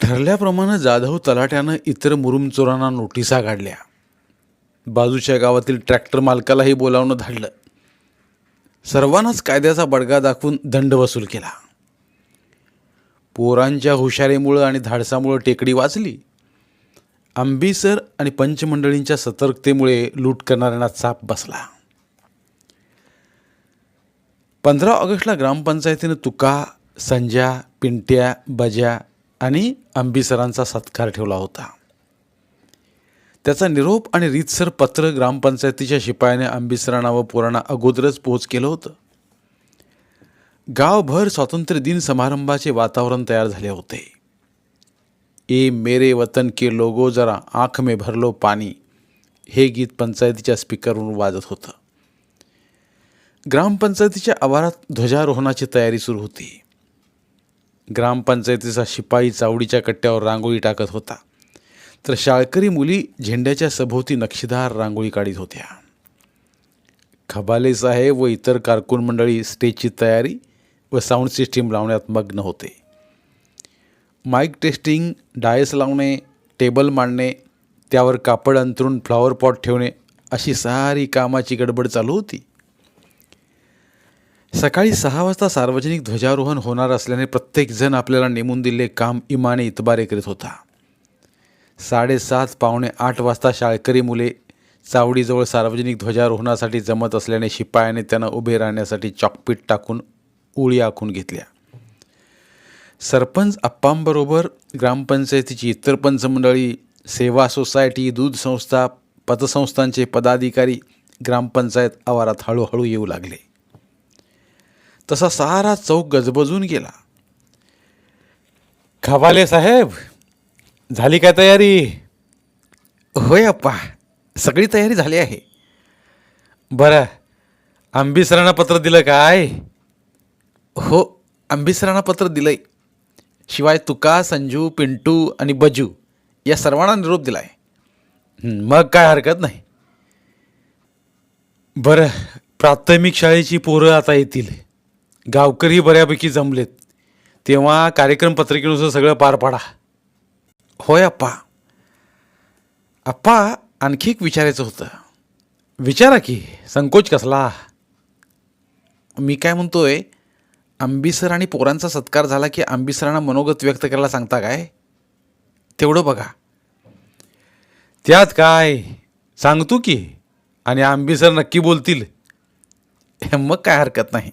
ठरल्याप्रमाणे जाधव तलाट्यानं इतर मुरुमचोरांना नोटिसा काढल्या. बाजूच्या गावातील ट्रॅक्टर मालकालाही बोलावणं धाडलं. सर्वांनाच कायद्याचा बडगा दाखवून दंड वसूल केला. पोरांच्या हुशारीमुळं आणि धाडसामुळं टेकडी वाचली. आंबीसर आणि पंचमंडळींच्या सतर्कतेमुळे लूट करणाऱ्यांना चाप बसला. पंधरा ऑगस्टला ग्रामपंचायतीनं तुका संजा पिंट्या बजा आणि आंबीसरांचा सत्कार ठेवला होता. त्याचा निरोप आणि रीतसर पत्र ग्रामपंचायतीच्या शिपायाने आंबीसरांना व पुराणा अगोदरच पोच केलं होतं. गावभर स्वातंत्र्य दिन समारंभाचे वातावरण तयार झाले होते. ए मेरे वतन के लोगो जरा आँख में भरलो पाणी हे गीत पंचायतीच्या स्पीकरवरून वाजत होतं. ग्रामपंचायतीच्या आवारात ध्वजारोहणाची तयारी सुरू होती. ग्रामपंचायतीचा शिपाई चावडीच्या कट्ट्यावर रांगोळी टाकत होता. तर शाळकरी मुली झेंड्याच्या सभोवती नक्षीदार रांगोळी काढीत होत्या. खबाले साहेब व इतर कारकून मंडळी स्टेजची तयारी व साऊंड सिस्टीम लावण्यात मग्न होते. माईक टेस्टिंग डायस लावणे टेबल मांडणे त्यावर कापड अंतरून फ्लॉवर पॉट ठेवणे अशी सारी कामाची गडबड चालू होती. सकाळी सहा वाजता सार्वजनिक ध्वजारोहण होणार असल्याने प्रत्येकजण आपल्याला नेमून दिलेले काम इमाने इतबारे करीत होता. साडेसात पावणे आठ वाजता शाळकरी मुले चावडीजवळ सार्वजनिक ध्वजारोहणासाठी जमत असल्याने शिपायाने त्यांना उभे राहण्यासाठी चॉकपीट टाकून उळी आखून घेतल्या. सरपंच अप्पांबरोबर ग्रामपंचायतीची इतर पंचमंडळी सेवा सोसायटी दूध संस्था पतसंस्थांचे पदाधिकारी ग्रामपंचायत आवारात हळूहळू येऊ लागले. तसा सारा चौक गजबजून गेला. खबाले साहेब झाली काय तयारी? होय अप्पा सगळी तयारी झाली आहे. बरं आंबीसरांना पत्र दिलं काय? हो आंबीसरांना पत्र दिलंय. शिवाय तुका संजू पिंटू आणि बजू या सर्वांना निरोप दिलाय. हं, मग काय हरकत नाही. बरं प्राथमिक शाळेची पोरं आता येतील. गावकरी बऱ्यापैकी जमलेत. तेव्हा कार्यक्रम पत्रिकेनुसार सगळं पार पाडा. होय अप्पा अप्पा आणखी एक विचारायचं होतं. विचारा की संकोच कसला? मी काय म्हणतोय आंबीसर आणि पोरांचा सत्कार झाला की आंबीसरांना मनोगत व्यक्त करायला सांगता काय? तेवढं बघा. त्यात काय? सांगतो की आणि आंबीसर नक्की बोलतील. मग काय हरकत नाही.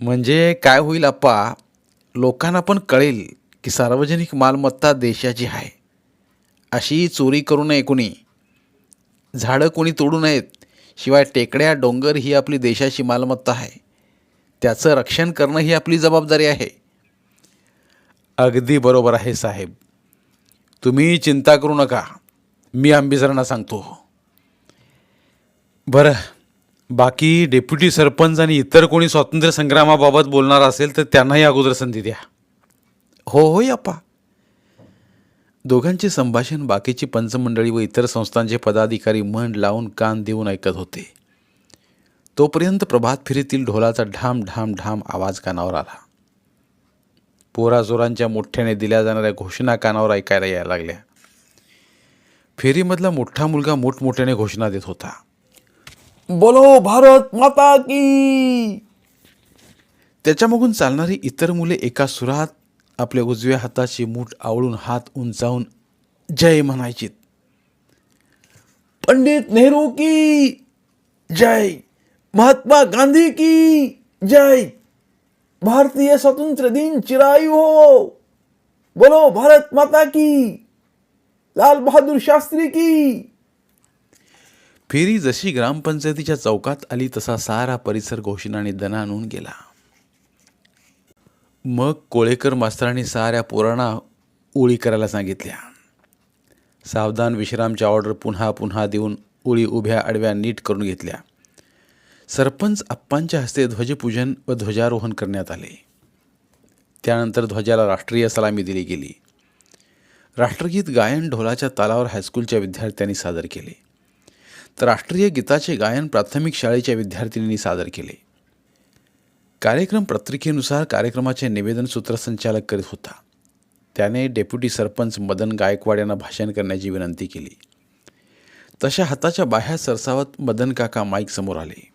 म्हणजे काय होईल अप्पा लोकांना पण कळेल की सार्वजनिक मालमत्ता देशाची आहे. अशी चोरी करू नये कोणी. झाडं कोणी तोडू नयेत शिवाय टेकड्या डोंगर ही आपली देशाची मालमत्ता आहे. त्याचं रक्षण करणं ही आपली जबाबदारी आहे. अगदी बरोबर आहे साहेब. तुम्ही चिंता करू नका. मी आंबेसरांना सांगतो. बरं. बाकी डेप्युटी सरपंच आणि इतर कोणी स्वातंत्र्य संग्रामाबाबत बोलणार असेल तर त्यांनाही अगोदर संधी द्या. हो हो अप्पा दोघांचे संभाषण बाकीची पंचमंडळी व इतर संस्थांचे पदाधिकारी मन लावून कान देऊन ऐकत होते. तोपर्यंत प्रभात फेरीतील ढोलाचा ढाम ढाम ढाम आवाज कानावर आला. पोराजोरांच्या मोठ्याने दिल्या जाणाऱ्या घोषणा कानावर ऐकायला यायला लागल्या. फेरीमधला मोठा मुलगा मोठमोठ्याने घोषणा देत होता. बोलो भारत माता की। त्याच्यामागून चालणारी इतर मुले एका सुरात आपल्या उजव्या हाताची मूठ आवळून हात उंचावून जय म्हणायची. पंडित नेहरू की जय महात्मा गांधी की जय भारतीय स्वातंत्र्य दिन चिरायू हो। बोलो भारत माता की लाल बहादूर शास्त्री की। फेरी जशी ग्रामपंचायतीच्या चौकात आली तसा सारा परिसर घोषणाने दणाणून गेला. मग कोळेकर मास्तरांनी साऱ्या पोरांना ओळी करायला सांगितल्या. सावधान विश्रामच्या ऑर्डर पुन्हा पुन्हा देऊन ओळी उभ्या आडव्या नीट करून घेतल्या. सरपंच अप्पांच्या हस्ते ध्वजपूजन व ध्वजारोहण करण्यात आले. त्यानंतर ध्वजाला राष्ट्रीय सलामी दिली गेली. राष्ट्रगीत गायन ढोलाच्या तालावर हायस्कूलच्या विद्यार्थ्यांनी सादर केले. राष्ट्रीय गीताचे गायन प्राथमिक शाळेच्या विद्यार्थिनींनी सादर केले. कार्यक्रम पत्रिकेनुसार कार्यक्रमाचे निवेदन सूत्रसंचालक करीत होता. त्याने डेप्युटी सरपंच मदन गायकवाड यांना भाषण करण्याची विनंती केली. तशा हाताच्या बाह्या सरसावत मदन काका माईक समोर आले.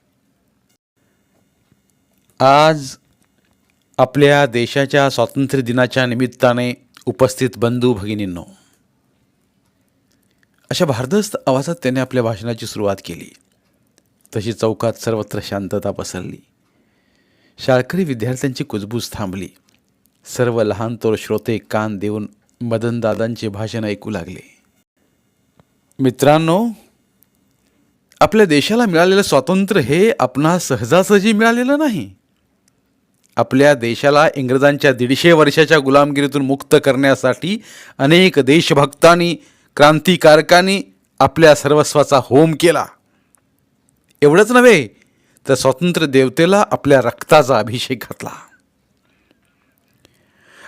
आज आपल्या देशाच्या स्वातंत्र्य दिनाच्या निमित्ताने उपस्थित बंधू भगिनींनो अशा भारदस्त आवाजात त्याने आपल्या भाषणाची सुरुवात केली. तशी चौकात सर्वत्र शांतता पसरली. शाळकरी विद्यार्थ्यांची कुजबूज थांबली. सर्व लहान तोर श्रोते कान देऊन मदनदादांचे भाषण ऐकू लागले. मित्रांनो आपल्या देशाला मिळालेलं स्वातंत्र्य हे आपणा सहजासहजी मिळालेलं नाही. आपल्या देशाला इंग्रजांच्या दीडशे वर्षाच्या गुलामगिरीतून मुक्त करण्यासाठी अनेक देशभक्तांनी क्रांतिकारकांनी आपल्या सर्वस्वाचा होम केला. एवढंच नव्हे तर स्वातंत्र्य देवतेला आपल्या रक्ताचा अभिषेक घातला.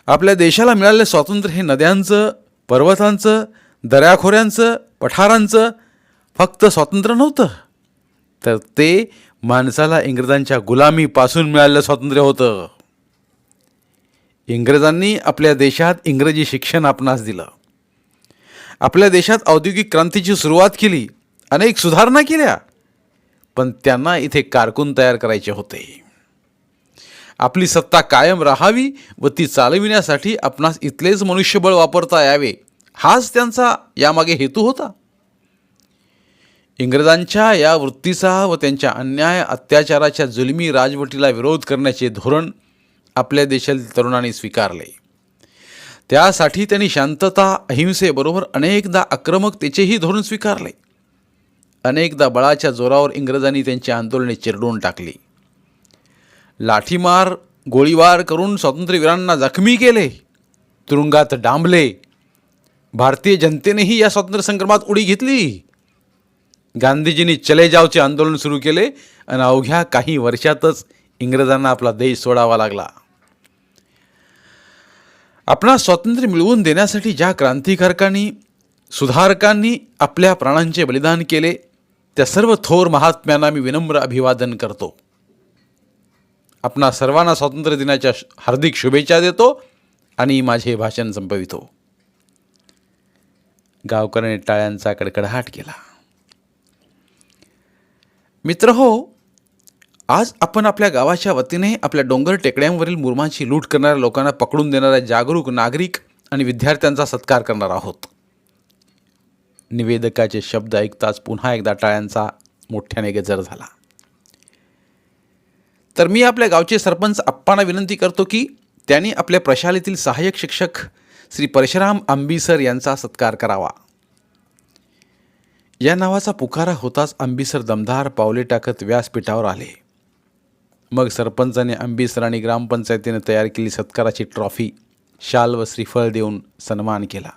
आपल्या देशाला मिळालेलं स्वातंत्र्य हे नद्यांचं पर्वतांचं दऱ्याखोऱ्यांचं पठारांचं फक्त स्वातंत्र्य नव्हतं. तर ते माणसाला इंग्रजांच्या गुलामीपासून मिळालेलं स्वातंत्र्य होतं. इंग्रजांनी आपल्या देशात इंग्रजी शिक्षण आपणास दिलं. आपल्या देशात औद्योगिक क्रांतीची सुरुवात केली अनेक सुधारणा केल्या पण त्यांना इथे कारकून तयार करायचे होते. आपली सत्ता कायम राहावी व ती चालविण्यासाठी आपणास इथलेच मनुष्यबळ वापरता यावे हाच त्यांचा यामागे हेतू होता. इंग्रजांच्या या वृत्तीचा व त्यांच्या अन्याय अत्याचाराच्या जुलमी राजवटीला विरोध करण्याचे धोरण आपल्या देशातील तरुणांनी स्वीकारले. त्यासाठी त्यांनी शांतता अहिंसेबरोबर अनेकदा आक्रमकतेचेही धोरण स्वीकारले. अनेकदा बळाच्या जोरावर इंग्रजांनी त्यांची आंदोलने चिरडून टाकली. लाठीमार गोळीबार करून स्वातंत्र्यवीरांना जखमी केले. तुरुंगात डांबले. भारतीय जनतेनेही या स्वातंत्र्य संग्रामात उडी घेतली. गांधीजींनी चले जावचे आंदोलन सुरू केले आणि अवघ्या काही वर्षातच इंग्रजांना आपला देश सोडावा लागला. आपणा स्वातंत्र्य मिळवून देण्यासाठी ज्या क्रांतिकारकांनी सुधारकांनी आपल्या प्राणांचे बलिदान केले त्या सर्व थोर महात्म्यांना मी विनम्र अभिवादन करतो. आपणा सर्वांना स्वातंत्र्य दिनाच्या हार्दिक शुभेच्छा देतो आणि माझे भाषण संपवितो. गावकऱ्याने टाळ्यांचा कडकडाट केला. मित्र हो आज आपण आपल्या गावाच्या वतीने आपल्या डोंगर टेकड्यांवरील मुरमांची लूट करणाऱ्या लोकांना पकडून देणाऱ्या जागरूक नागरिक आणि विद्यार्थ्यांचा सत्कार करणार आहोत. निवेदकाचे शब्द ऐकताच पुन्हा एकदा टाळ्यांचा मोठ्याने गजर झाला. तर मी आपल्या गावचे सरपंच अप्पांना विनंती करतो की त्यांनी आपल्या प्रशालेतील सहाय्यक शिक्षक श्री परशुराम आंबीसर यांचा सत्कार करावा. या नावाचा पुकारा होताच आंबीसर दमदार पावले टाकत व्यासपीठावर आले. मग सरपंचाने आंबीसर आणि ग्रामपंचायतीने तयार केली सत्काराची ट्रॉफी शाल व श्रीफळ देऊन सन्मान केला.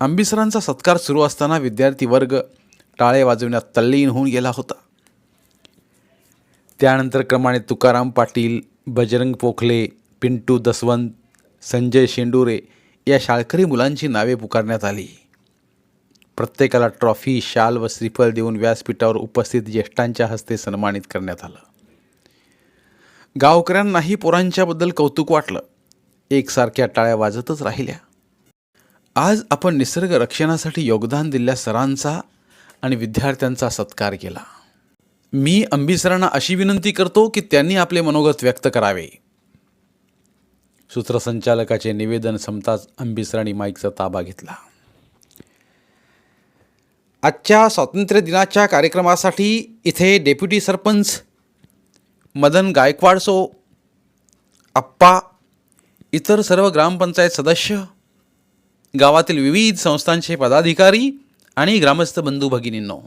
आंबीसरांचा सत्कार सुरू असताना विद्यार्थी वर्ग टाळे वाजवण्यात तल्लीन होऊन गेला होता. त्यानंतर क्रमाने तुकाराम पाटील बजरंग पोखले पिंटू दसवंत संजय शेंडुरे या शाळकरी मुलांची नावे पुकारण्यात आली. प्रत्येकाला ट्रॉफी शाल व श्रीफळ देऊन व्यासपीठावर उपस्थित ज्येष्ठांच्या हस्ते सन्मानित करण्यात आलं. गावकऱ्यांनाही पोरांच्याबद्दल कौतुक वाटलं. एकसारख्या टाळ्या वाजतच राहिल्या. आज आपण निसर्ग रक्षणासाठी योगदान दिलेल्या सरांचा आणि विद्यार्थ्यांचा सत्कार केला. मी अंबिसरांना अशी विनंती करतो की त्यांनी आपले मनोगत व्यक्त करावे. सूत्रसंचालकाचे निवेदन संपताच अंबिसरांनी माईकचा ताबा घेतला. आजच्या स्वातंत्र्य दिनाच्या कार्यक्रमासाठी इथे डेप्युटी सरपंच मदन गायकवाडसो आप्पा इतर सर्व ग्रामपंचायत सदस्य गावातील विविध संस्थांचे पदाधिकारी आणि ग्रामस्थ बंधू भगिनींनो.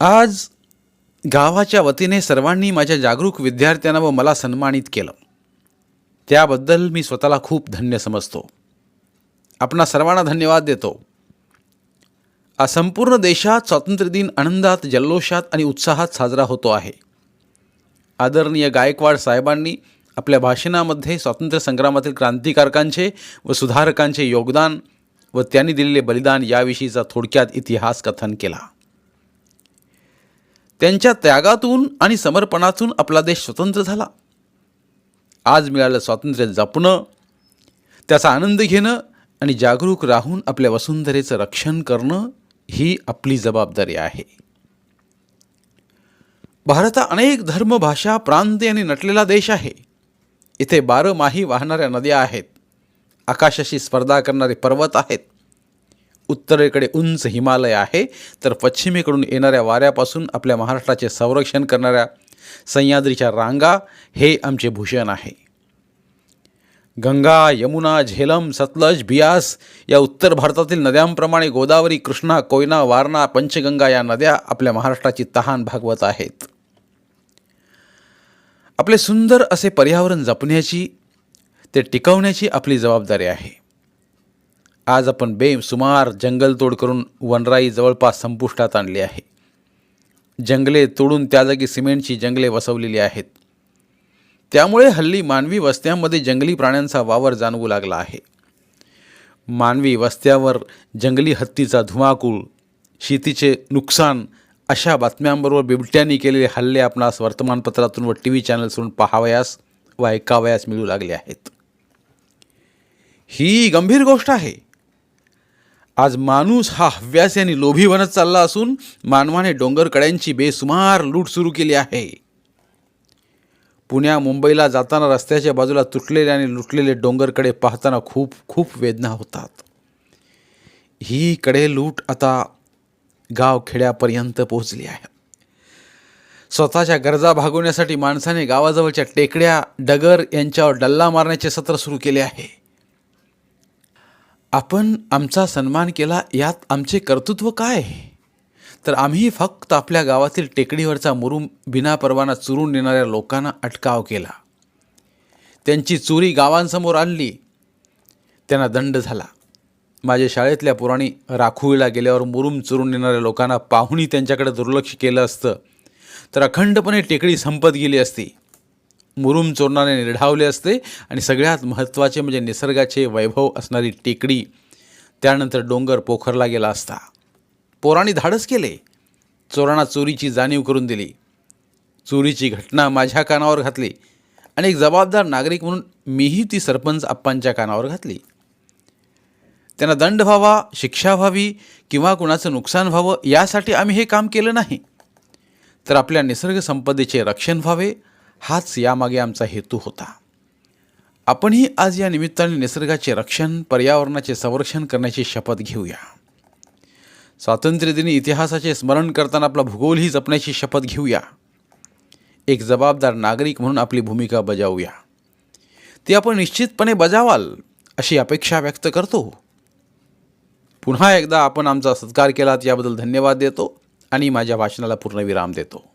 आज गावाच्या वतीने सर्वांनी माझ्या जागरूक विद्यार्थ्यांना व मला सन्मानित केलं. त्याबद्दल मी स्वतःला खूप धन्य समजतो. आपणा सर्वांना धन्यवाद देतो. संपूर्ण देशात स्वातंत्र्य दिन आनंदात जल्लोषात आणि उत्साहात साजरा होतो आहे. आदरणीय गायकवाड साहेबांनी आपल्या भाषणामध्ये स्वातंत्र्यसंग्रामातील क्रांतिकारकांचे व सुधारकांचे योगदान व त्यांनी दिलेले बलिदान याविषयीचा थोडक्यात इतिहास कथन केला. त्यांच्या त्यागातून आणि समर्पणातून आपला देश स्वतंत्र झाला. आज मिळालं स्वातंत्र्य जपणं त्याचा आनंद घेणं आणि जागरूक राहून आपल्या वसुंधरेचं रक्षण करणं ही आपली जबाबदारी आहे. भारत हा अनेक धर्म भाषा प्रांत यांनी नटलेला देश आहे. इथे बारमाही वाहणाऱ्या नद्या आहेत. आकाशाशी स्पर्धा करणारे पर्वत आहेत. उत्तरेकडे उंच हिमालय आहे तर पश्चिमेकडून येणाऱ्या वाऱ्यापासून आपल्या महाराष्ट्राचे संरक्षण करणाऱ्या सह्याद्रीच्या रांगा हे आमचे भूषण आहे. गंगा यमुना झेलम सतलज बियास या उत्तर भारतातील नद्यांप्रमाणे गोदावरी कृष्णा कोयना वारणा पंचगंगा या नद्या आपल्या महाराष्ट्राची तहान भागवत आहेत. आपले सुंदर असे पर्यावरण जपण्याची ते टिकवण्याची आपली जबाबदारी आहे. आज आपण बेसुमार जंगलतोड करून वनराई जवळपास संपुष्टात आणली आहे. जंगले तोडून त्या जागी सिमेंटची जंगले वसवलेली आहेत. त्यामुळे हल्ली मानवी वस्त्यांमध्ये जंगली प्राण्यांचा वावर जाणवू लागला आहे. मानवी वस्त्यावर जंगली हत्तीचा धुमाकूळ शेतीचे नुकसान अशा बातम्यांबरोबर बिबट्यांनी केलेले हल्ले आपणास वर्तमानपत्रातून व टी व्ही चॅनल्सवरून पाहावयास व ऐकावयास मिळू लागले आहेत. ही गंभीर गोष्ट आहे. आज माणूस हा हव्यासी आणि लोभी बनत चालला असून मानवाने डोंगरकड्यांची बेसुमार लूट सुरू केली आहे. पुण्या मुंबईला जाताना रस्त्याच्या बाजूला तुटलेले आणि लुटलेले डोंगरकडे पाहताना खूप खूप वेदना होतात. ही कडे लूट आता गाव खेड्यापर्यंत पोहोचली आहे. स्वतःच्या गरजा भागवण्यासाठी माणसाने गावाजवळच्या टेकड्या डगर यांच्यावर डल्ला मारण्याचे सत्र सुरू केले आहे. आपण आमचा सन्मान केला यात आमचे कर्तृत्व काय तर आम्ही फक्त आपल्या गावातील टेकडीवरचा मुरुम बिना परवाना चुरून नेणाऱ्या लोकांना अटकाव केला. त्यांची चोरी गावांसमोर आणली. त्यांना दंड झाला. माझ्या शाळेतल्या पुराणी राखुळीला गेल्यावर मुरुम चुरून नेणाऱ्या लोकांना पाहुणी त्यांच्याकडे दुर्लक्ष केलं असतं. तर अखंडपणे टेकडी संपत गेली असती. मुरुम चोरणाने निर्ढावले असते आणि सगळ्यात महत्त्वाचे म्हणजे निसर्गाचे वैभव असणारी टेकडी त्यानंतर डोंगर पोखरला गेला असता. पोरांनी धाडस केले. चोरांना चोरीची जाणीव करून दिली. चोरीची घटना माझ्या कानावर घातली. आणि एक जबाबदार नागरिक म्हणून मीही ती सरपंच आप्पांच्या कानावर घातली. त्यांना दंड व्हावा शिक्षा व्हावी किंवा कुणाचं नुकसान व्हावं यासाठी आम्ही हे काम केलं नाही. तर आपल्या निसर्ग संपदेचे रक्षण व्हावे हाच यामागे आमचा हेतू होता. आपणही आज या निमित्ताने निसर्गाचे रक्षण पर्यावरणाचे संरक्षण करण्याची शपथ घेऊया. स्वातंत्र्यदिनी इतिहासाचे स्मरण करताना आपला भूगोलही जपण्याची शपथ घेऊया. एक जबाबदार नागरिक म्हणून आपली भूमिका बजावूया. ती आपण निश्चितपणे बजावाल अशी अपेक्षा व्यक्त करतो. पुन्हा एकदा आपण आमचा सत्कार केलात याबद्दल धन्यवाद देतो आणि माझ्या भाषणाला पूर्णविराम देतो.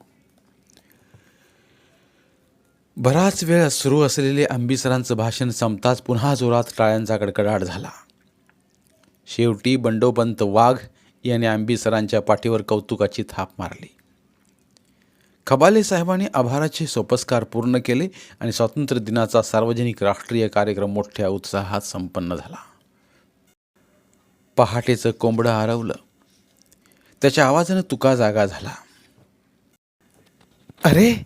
बराच वेळ सुरू असलेले अंबीसरांचं भाषण संपताच पुन्हा जोरात टाळ्यांचा कडकडाट झाला. शेवटी बंडोपंत वाघ याने आंबीसरांच्या पाठीवर कौतुकाची थाप मारली. खबाले साहेबांनी आभाराचे सोपस्कार पूर्ण केले आणि स्वातंत्र्य दिनाचा सार्वजनिक राष्ट्रीय कार्यक्रम मोठ्या उत्साहात संपन्न झाला. पहाटेचं कोंबडं हरवलं. त्याच्या आवाजानं तुका जागा झाला. अरे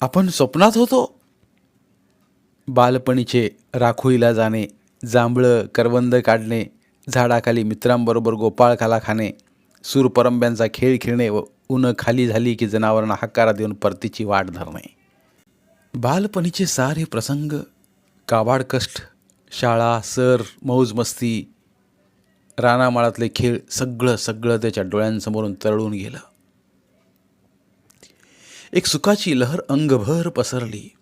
आपण स्वप्नात होतो. बालपणीचे राखोळीला जाणे जांभळं करवंद काढणे झाडाखाली मित्रांबरोबर गोपाळखाला खाणे सूरपरंब्यांचा खेळ खेळणे व ऊन खाली झाली की जनावरांना हकारा देऊन परतीची वाट धरणे. बालपणीचे सारे प्रसंग काबाड कष्ट शाळा सर मौज मस्ती रानामाळातले खेळ सगळं सगळं त्याच्या डोळ्यांसमोरून तरळून गेलं. एक सुखाची लहर अंगभर पसरली.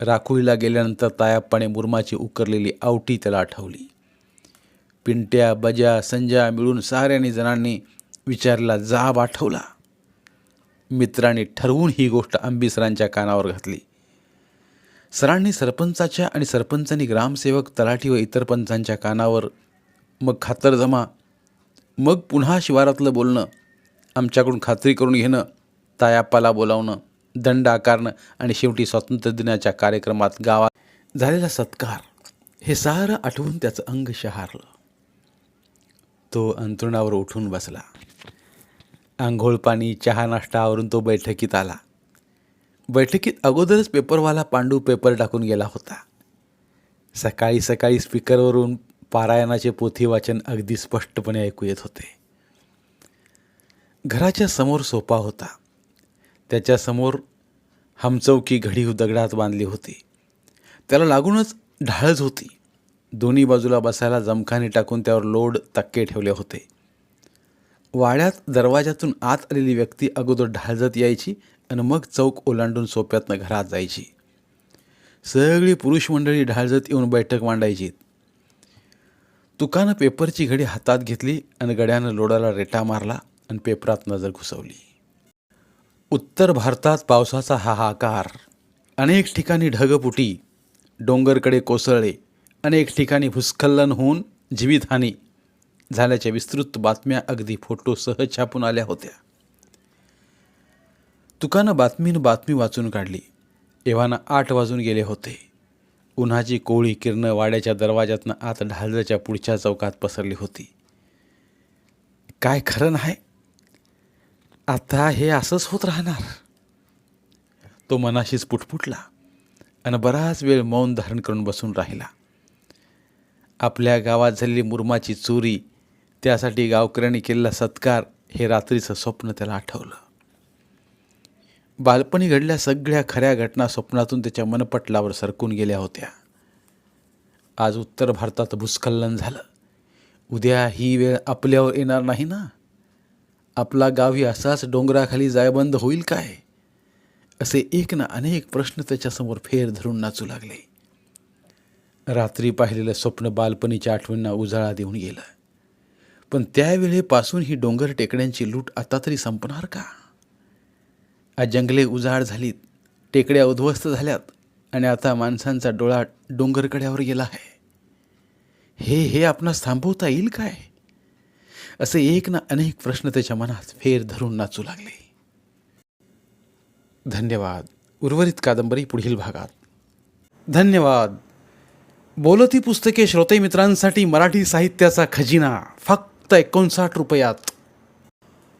राखोळीला गेल्यानंतर तायाप्पाने मुरमाची उकरलेली आवटी त्याला आठवली. पिंट्या बजा संजा मिळून साऱ्यानी जणांनी विचारला जाब आठवला? मित्रांनी ठरवून ही गोष्ट अंबिसरांच्या कानावर घातली. सरांनी सरपंचाच्या आणि सरपंचांनी ग्रामसेवक तलाठी व इतर पंचांच्या कानावर मग खातरजमा मग पुन्हा शिवारातलं बोलणं. आमच्याकडून खात्री करून घेणं. तायाप्पाला बोलावणं. दंड आकारणं. आणि शेवटी स्वातंत्र्य दिनाच्या कार्यक्रमात गावात झालेला सत्कार. हे सारं आठवून त्याचं अंग शहारलं. तो अंतरुणावर उठून बसला. आंघोळ पाणी चहा नाश्ता आवरून तो बैठकीत आला. बैठकीत अगोदरच पेपरवाला पांडू पेपर टाकून गेला होता. सकाळी सकाळी स्पीकरवरून पारायणाचे पोथी वाचन अगदी स्पष्टपणे ऐकू येत होते. घराच्या समोर सोपा होता. त्याच्यासमोर हमचौकी घडी दगडात बांधली होती. त्याला लागूनच ढाळच होती. दोन्ही बाजूला बसायला जमखाने टाकून त्यावर लोड तक्के ठेवले होते. वाड्यात दरवाजातून आत आलेली व्यक्ती अगोदर ढाळजत यायची आणि मग चौक ओलांडून सोप्यातनं घरात जायची. सगळी पुरुष मंडळी ढाळजत येऊन बैठक मांडायची तुकानं पेपरची घडी हातात घेतली आणि गड्यानं लोडाला रेटा मारला आणि पेपरात नजर घुसवली. उत्तर भारतात पावसाचा हाहाकार अनेक ठिकाणी ढगपुटी डोंगरकडे कोसळले अनेक ठिकाणी भूस्खलन होऊन जीवितहानी झाल्याच्या विस्तृत बातम्या अगदी फोटोसह छापून आल्या होत्या. तुकानं बातमीनं बातमी वाचून काढली. एव्हाना आठ वाजून गेले होते. उन्हाची कोळी किरणं वाड्याच्या दरवाजातनं आत ढालजाच्या पुढच्या चौकात पसरली होती. काय खरं नाही? आता हे असंच होत राहणार. तो मनाशीच पुटपुटला आणि बराच वेळ मौन धारण करून बसून राहिला. आपल्या गावात झालेली मुरमाची चोरी त्यासाठी गावकऱ्यांनी केलेला सत्कार हे रात्रीचं स्वप्न त्याला आठवलं. बालपणी घडल्या सगळ्या खऱ्या घटना स्वप्नातून त्याच्या मनपटलावर सरकून गेल्या होत्या. आज उत्तर भारतात भूस्खलन झालं. उद्या ही वेळ आपल्यावर येणार नाही ना? आपला गावही असाच डोंगराखाली जायबंद होईल काय? असे एक ना अनेक प्रश्न त्याच्यासमोर फेर धरून नाचू लागले. रात्री पाहिलेलं स्वप्न बालपणीच्या आठवणींना उजाळा देऊन गेलं. पण त्यावेळेपासून ही डोंगर टेकड्यांची लूट आता तरी संपणार का? आज जंगले उजाड झालीत टेकड्या उद्ध्वस्त झाल्यात आणि आता माणसांचा डोळा डोंगरकड्यावर गेला आहे. हे हे आपणास थांबवता येईल काय? असे एक ना अनेक प्रश्न त्याच्या मनात फेर धरून नाचू लागले. धन्यवाद. उर्वरित कादंबरी पुढील भागात. धन्यवाद. बोलती पुस्तके श्रोते मित्रांसाठी मराठी साहित्याचा खजिना फक्त एकोणसाठ रुपयात.